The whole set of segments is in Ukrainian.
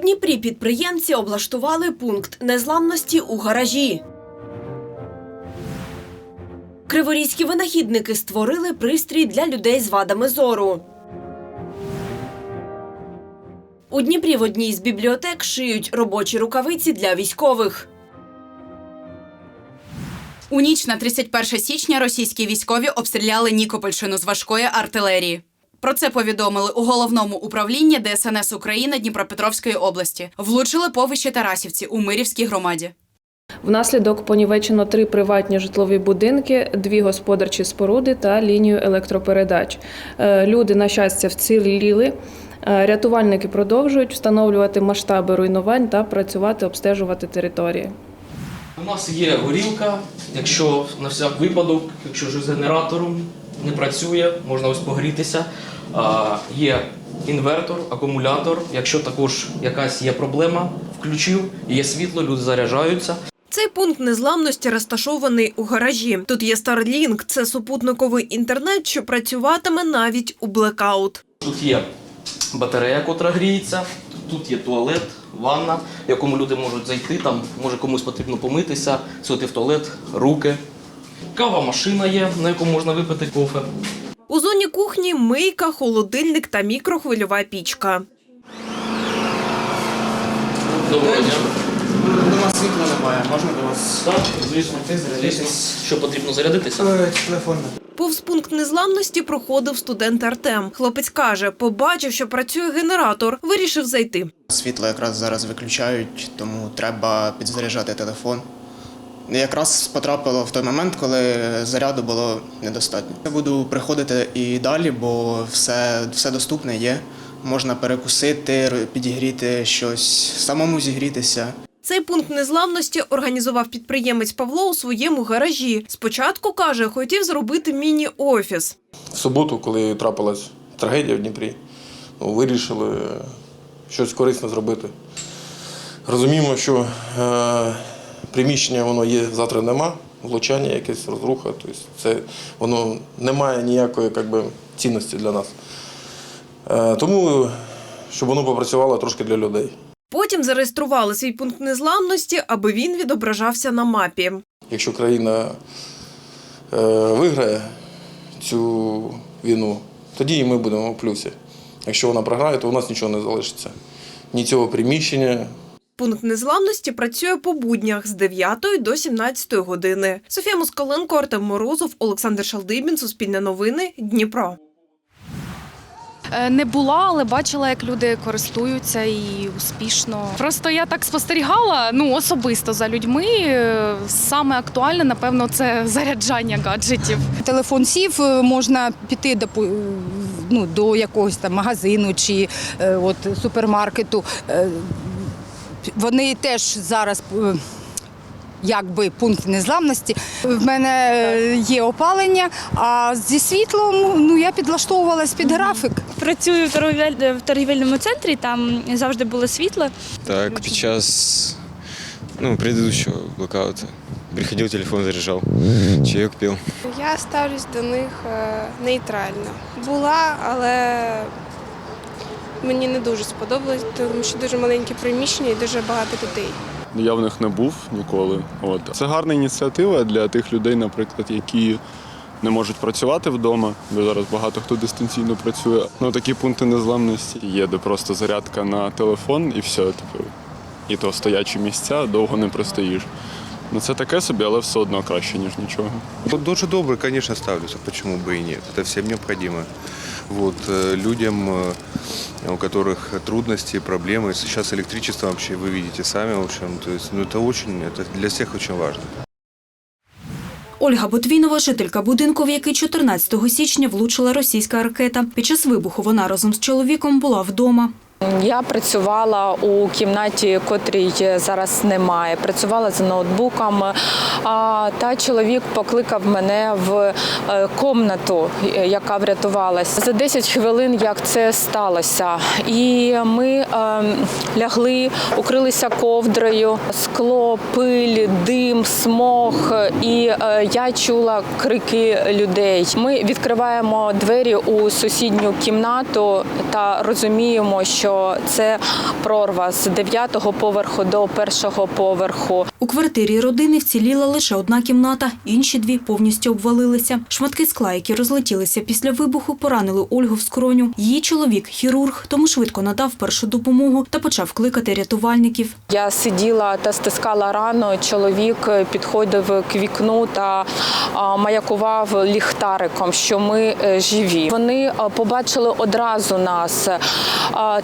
Дніпрі підприємці облаштували пункт незламності у гаражі. Криворізькі винахідники створили пристрій для людей з вадами зору. У Дніпрі в одній з бібліотек шиють робочі рукавиці для військових. У ніч на 31 січня російські військові обстріляли Нікопольщину з важкої артилерії. Про це повідомили у головному управлінні ДСНС України Дніпропетровської області. Влучили по вище Тарасівці у Мирівській громаді. Внаслідок понівечено три приватні житлові будинки, дві господарчі споруди та лінію електропередач. Е, Люди, на щастя, вціліли. Е, Рятувальники продовжують встановлювати масштаби руйнувань та працювати, обстежувати території. У нас є горілка, якщо на всяк випадок, якщо ж з генератором не працює, можна ось погрітися. Є інвертор, акумулятор. Якщо також якась є проблема, включив, є світло, люди заряджаються. Цей пункт незламності розташований у гаражі. Тут є Starlink – це супутниковий інтернет, що працюватиме навіть у блекаут. Тут є батарея, котра гріється, тут є туалет, ванна, в якому люди можуть зайти, там може комусь потрібно помитися, сходити в туалет, руки. Кава машина є, на яку можна випити кофе. У зоні кухні мийка, холодильник та мікрохвильова пічка. Доброго дня. Дома світла немає, можна до вас Так, звісно, Ти зарядитись? Що потрібно зарядитися? Е, телефон. Повз пункт незламності проходив студент Артем. Хлопець каже, побачив, що працює генератор, вирішив зайти. Світло якраз зараз виключають, тому треба підзаряджати телефон. Якраз потрапило в той момент, коли заряду було недостатньо. Я буду приходити і далі, бо все, все доступне є. Можна перекусити, підігріти щось, самому зігрітися. Цей пункт незламності організував підприємець Павло у своєму гаражі. Спочатку каже, хотів зробити міні-офіс. В суботу, коли трапилась трагедія в Дніпрі, ну, вирішили щось корисне зробити. Розуміємо, що е, приміщення воно є, завтра нема, влучання, якесь розруха. Тобто це воно не має ніякої як би, цінності для нас. Е, тому, щоб воно попрацювало трошки для людей. Потім зареєстрували свій пункт незламності, аби він відображався на мапі. Якщо країна е, виграє цю війну, тоді і ми будемо в плюсі. Якщо вона програє, то у нас нічого не залишиться. Ні цього приміщення, Пункт незламності працює по буднях з 9 до 17 години. Софія Москаленко, Артем Морозов, Олександр Шалдибін, Суспільне новини, Дніпро. Е, Не була, але бачила, як люди користуються і успішно. Просто я так спостерігала, ну особисто за людьми. Е, Саме актуальне, напевно, це заряджання гаджетів. Телефон сів, е, можна піти до, ну, до якогось там магазину чи от, супермаркету. Вони теж зараз. е, Якби пункт незламності. В мене е, є опалення, а зі світлом ну я підлаштовувалась під графік. Працюю в торгівельному центрі, там завжди було світло. Так, під час ну, предыдущего блокаута приходил, телефон заряжал, чаек пил. Я ставлюсь до них е, нейтрально. Була, але мені не дуже сподобалось, тому що дуже маленьке приміщення і дуже багато людей. Я в них не був ніколи. От. Це гарна ініціатива для тих людей, наприклад, які не можуть працювати вдома, бо зараз багато хто дистанційно працює. Ну, такі пункти незламності є, де просто зарядка на телефон і все. Типу, і то стоячі місця, довго не простоїш. Ну це таке собі, але все одно краще, ніж нічого. Дуже добре, конечно, ставлюся. Почему бы и нет? Это всем необходимо Вот, э, людям, э, у которых трудности, проблемы. Сейчас электричество вообще вы видите сами, в общем. То есть, ну, это очень, это для всех очень важно. Ольга Ботвінова, жителька будинку, в який 14 січня влучила російська ракета. Під час вибуху вона разом з чоловіком була вдома. Я працювала у кімнаті, котрій зараз немає. Працювала за ноутбуком. Та чоловік покликав мене в е, комнату, е, яка врятувалася. За 10 хвилин, як це сталося. І ми е, лягли, укрилися ковдрою, скло, пиль, дим, смог. І е, я чула крики людей. Ми відкриваємо двері у сусідню кімнату та розуміємо, що що це прорва з 9-го поверху до першого поверху. У квартирі родини вціліла лише одна кімната, інші дві повністю обвалилися. Шматки скла, які розлетілися після вибуху, поранили Ольгу в скроню. Її чоловік хірург, тому швидко надав першу допомогу та почав кликати рятувальників. Я сиділа та стискала рану. Чоловік підходив к вікну та маякував ліхтариком, що ми е, живі. Вони побачили одразу нас,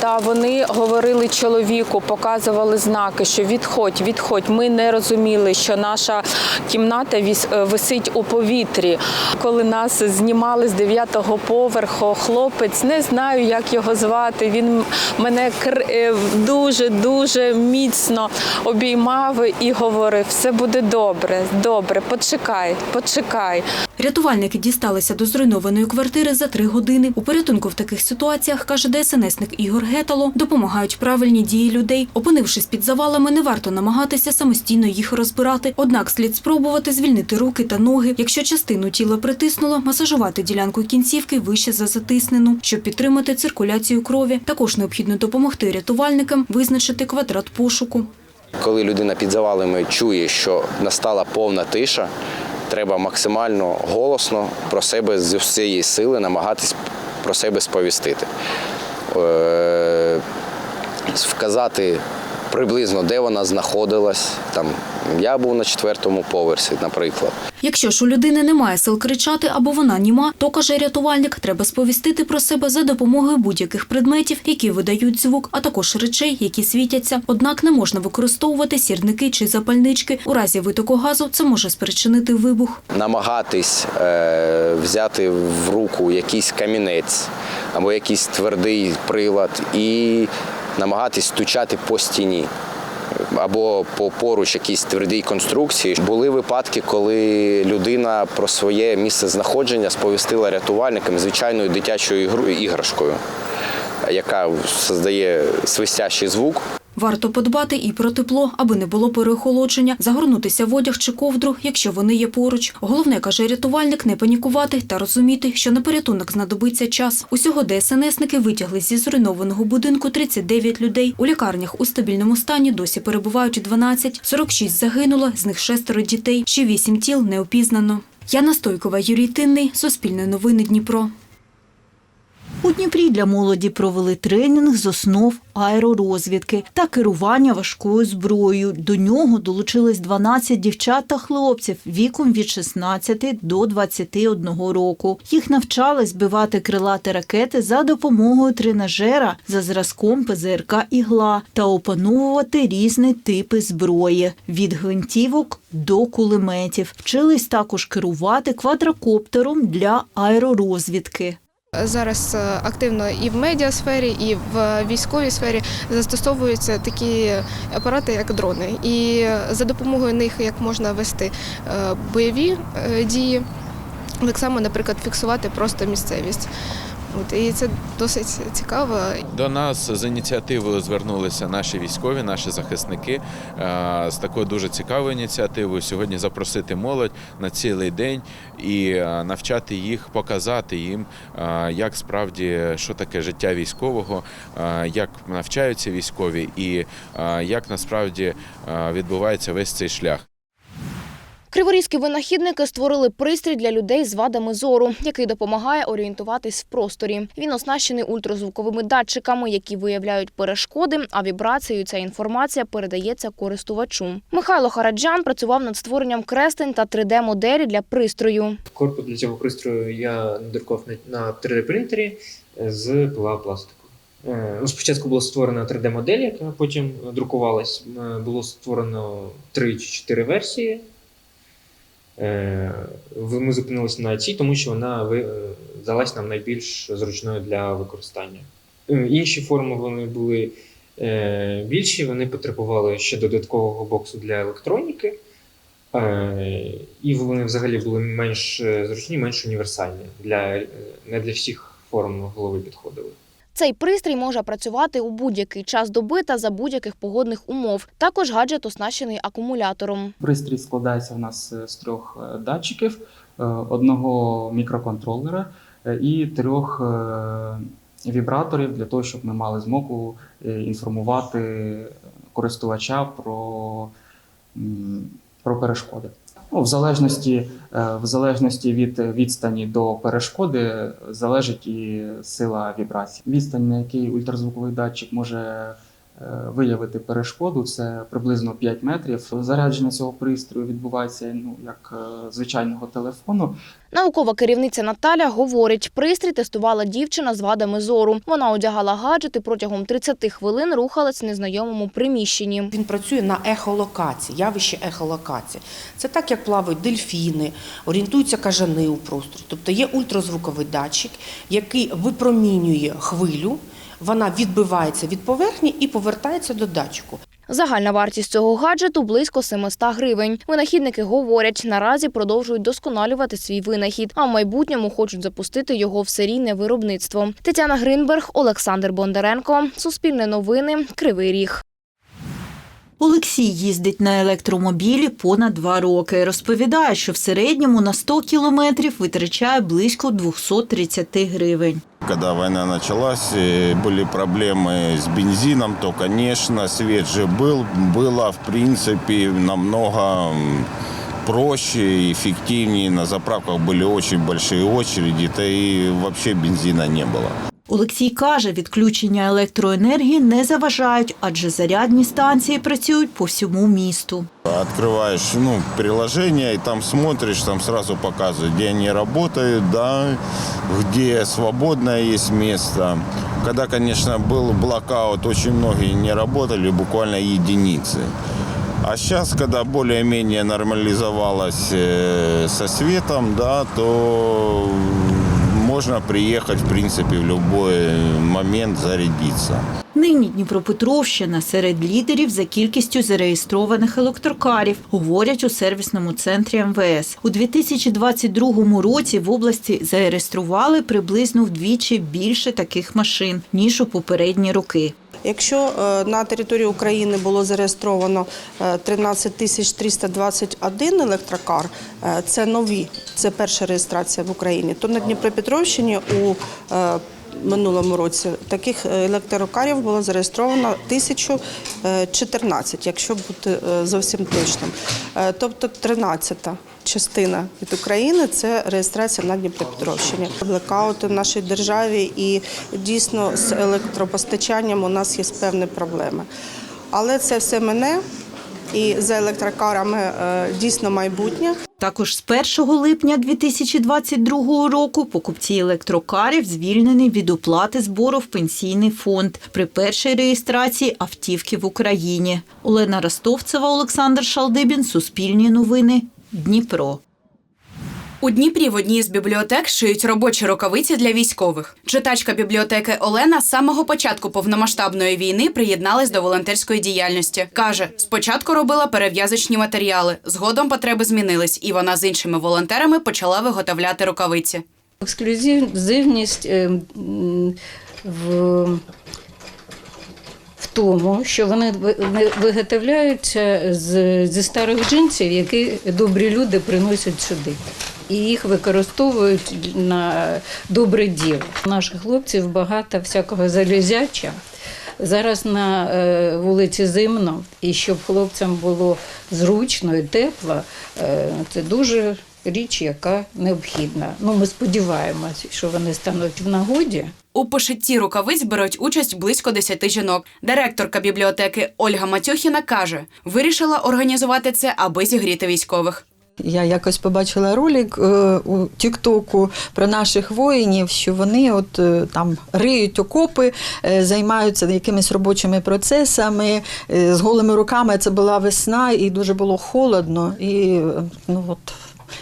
та вони говорили чоловіку, показували знаки, що відходь, відходь. Ми не розуміли, що наша кімната е, висить у повітрі. Коли нас знімали з дев'ятого поверху, хлопець не знаю, як його звати. Він мене е, дуже дуже міцно обіймав і говорив: все буде добре, добре, почекай, почекай. Рятувальники дісталися до зруйнованої квартири за три години. У порятунку в таких ситуаціях, каже ДСНСник Ігор Гетало, допомагають правильні дії людей. Опинившись під завалами, не варто намагатися самостійно їх розбирати. Однак слід спробувати звільнити руки та ноги. Якщо частину тіла притиснуло, масажувати ділянку кінцівки вище за затиснену, щоб підтримати циркуляцію крові. Також необхідно допомогти рятувальникам визначити квадрат пошуку. Коли людина під завалами чує, що настала повна тиша, треба максимально голосно про себе з усієї сили намагатись про себе сповістити. Вказати приблизно, де вона знаходилась. Там, я був на четвертому поверсі, наприклад. Якщо ж у людини немає сил кричати або вона німа, то каже рятувальник, треба сповістити про себе за допомогою будь-яких предметів, які видають звук, а також речей, які світяться. Однак не можна використовувати сірники чи запальнички. У разі витоку газу це може спричинити вибух. намагатись е, взяти в руку якийсь камінець або якийсь твердий прилад і намагатись стучати по стіні. Або по поруч якійсь твердій конструкції були випадки, коли людина про своє місце знаходження сповістила рятувальникам звичайною дитячою іграшкою, яка создає свистящий звук. Варто подбати і про тепло, аби не було переохолодження, загорнутися в одяг чи ковдру, якщо вони є поруч. Головне, каже рятувальник, не панікувати та розуміти, що на порятунок знадобиться час. Усього ДСНСники витягли зі зруйнованого будинку 39 людей. У лікарнях у стабільному стані досі перебувають 12, 46 загинуло, з них шестеро дітей, ще вісім тіл не опізнано. Яна Стойкова, Юрій Тинний, Суспільне новини Дніпро. У Дніпрі для молоді провели тренінг з основ аеророзвідки та керування важкою зброєю. До нього долучились 12 дівчат та хлопців віком від 16 до 21 року. Їх навчали збивати крилаті ракети за допомогою тренажера за зразком ПЗРК «Ігла» та опановувати різні типи зброї від гвинтівок до кулеметів. Вчились також керувати квадрокоптером для аеророзвідки. Зараз е, активно і в медіасфері, і в військовій сфері застосовуються такі апарати, як дрони. І за допомогою них як можна вести е, бойові е, дії, так само, наприклад, фіксувати просто місцевість. От, і це досить цікаво. До нас з ініціативою звернулися наші військові, наші захисники з такою дуже цікавою ініціативою. Сьогодні запросити молодь на цілий день і навчати їх, показати їм, як справді що таке життя військового, як навчаються військові, і як насправді відбувається весь цей шлях. Криворізькі винахідники створили пристрій для людей з вадами зору, який допомагає орієнтуватись в просторі. Він оснащений ультразвуковими датчиками, які виявляють перешкоди, а вібрацією ця інформація передається користувачу. Михайло Хараджан працював над створенням креслень та 3D-моделі для пристрою. Корпус для цього пристрою я надрукував на- на 3D-принтері з ПЛА пластику. Е, Ну, спочатку була створена 3D-модель, яка потім друкувалась. Е, Було створено 3 чи 4 версії. Е, Ми зупинилися на цій, тому що вона е, здалась нам найбільш зручною для використання. Е, Інші форми вони були більші, вони потребували ще додаткового боксу для електроніки. І вони взагалі були менш зручні, менш універсальні. Для, не для всіх форм голови підходили. Цей пристрій може працювати у будь-який час доби та за будь-яких погодних умов. Також гаджет оснащений акумулятором. Пристрій складається в нас е, з трьох е, датчиків, е, одного мікроконтролера і трьох вібраторів для того, щоб ми мали змогу інформувати користувача про, про перешкоди. Ну, в, залежності, е, в залежності від відстані до перешкоди залежить і сила вібрації. Відстань, на який ультразвуковий датчик може виявити перешкоду, це приблизно 5 метрів. Зарядження цього пристрою відбувається ну, як е, звичайного телефону. Наукова керівниця Наталя говорить, пристрій тестувала дівчина з вадами зору. Вона одягала гаджет і протягом 30 хвилин рухалась в незнайомому приміщенні. Він працює на ехолокації, явище ехолокації. Це так, як плавають дельфіни, орієнтуються кажани у просторі. Тобто є ультразвуковий датчик, який випромінює хвилю, вона відбивається від поверхні і повертається до датчику. Загальна вартість цього гаджету близько 700 гривень. Винахідники говорять, наразі продовжують досконалювати свій винахід, а в майбутньому хочуть запустити його в серійне виробництво. Тетяна Гринберг, Олександр Бондаренко, Суспільне новини, Кривий Ріг. Олексій їздить на електромобілі понад два роки. Розповідає, що в середньому на 100 кілометрів витрачає близько 230 гривень. Когда война началась, э, были проблемы с бензином, то, конечно, свет же был. Было, в принципе, намного м, проще и эффективнее. На заправках были очень большие очереди, да и вообще бензина не было. Олексій каже, відключення електроенергії не заважають, адже зарядні станції працюють по всьому місту. Открываешь ну, приложение и там смотришь, там сразу показывают, где они работают, да, где свободное есть место. Когда, конечно, был блокаут, очень многие не работали, буквально единицы. А сейчас, когда более-менее нормализовалось э, со светом, да, то можно приехать, в принципе, в любой момент зарядиться. Нині Дніпропетровщина серед лідерів за кількістю зареєстрованих електрокарів, говорять у сервісному центрі МВС. У 2022 році в області зареєстрували приблизно вдвічі більше таких машин ніж у попередні роки. Якщо е, на території України було зареєстровано е, 13 тисяч 321 електрокар, е, це нові, це перша реєстрація в Україні, то на Дніпропетровщині у е, минулому році таких електрокарів було зареєстровано 1014, якщо бути е, зовсім точним. Е, Тобто 13-та частина від України це реєстрація на Дніпропетровщині. Блекаути в нашій державі і дійсно з електропостачанням у нас є певні проблеми. Але це все мене і за електрокарами е, дійсно майбутнє. Також з 1 липня 2022 року покупці електрокарів звільнені від оплати збору в пенсійний фонд при першій реєстрації автівки в Україні. Олена Ростовцева, Олександр Шалдибін, Суспільні новини, Дніпро. У Дніпрі в одній з бібліотек шиють робочі рукавиці для військових. Читачка бібліотеки Олена з самого початку повномасштабної війни приєдналась до волонтерської діяльності. Каже, спочатку робила перев'язочні матеріали, згодом потреби змінились, і вона з іншими волонтерами почала виготовляти рукавиці. Ексклюзивність е, в, тому, що вони ви- ви- виготовляються з, зі старих джинсів, які добрі люди приносять сюди. І їх використовують на добре діло. Наших хлопців багато всякого залізяча. Зараз на е, вулиці зимно, і щоб хлопцям було зручно і тепло, е, це дуже річ, яка необхідна. Ну, ми сподіваємося, що вони стануть в нагоді. У пошитті рукавиць беруть участь близько 10 жінок. Директорка бібліотеки Ольга Матюхіна каже, вирішила організувати це, аби зігріти військових. Я якось побачила ролик е, у Тіктоку про наших воїнів, що вони от е, там риють окопи, е, займаються якимись робочими процесами з голими руками. Це була весна і дуже було холодно. І ну от.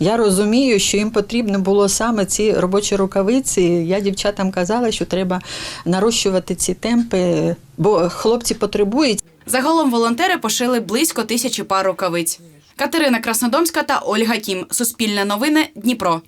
Я розумію, що їм потрібно було саме ці робочі рукавиці. Я дівчатам казала, що треба нарощувати ці темпи, бо хлопці потребують. Загалом волонтери пошили близько тисячі пар рукавиць. Катерина Краснодомська та Ольга Кім. Суспільне новини. Дніпро.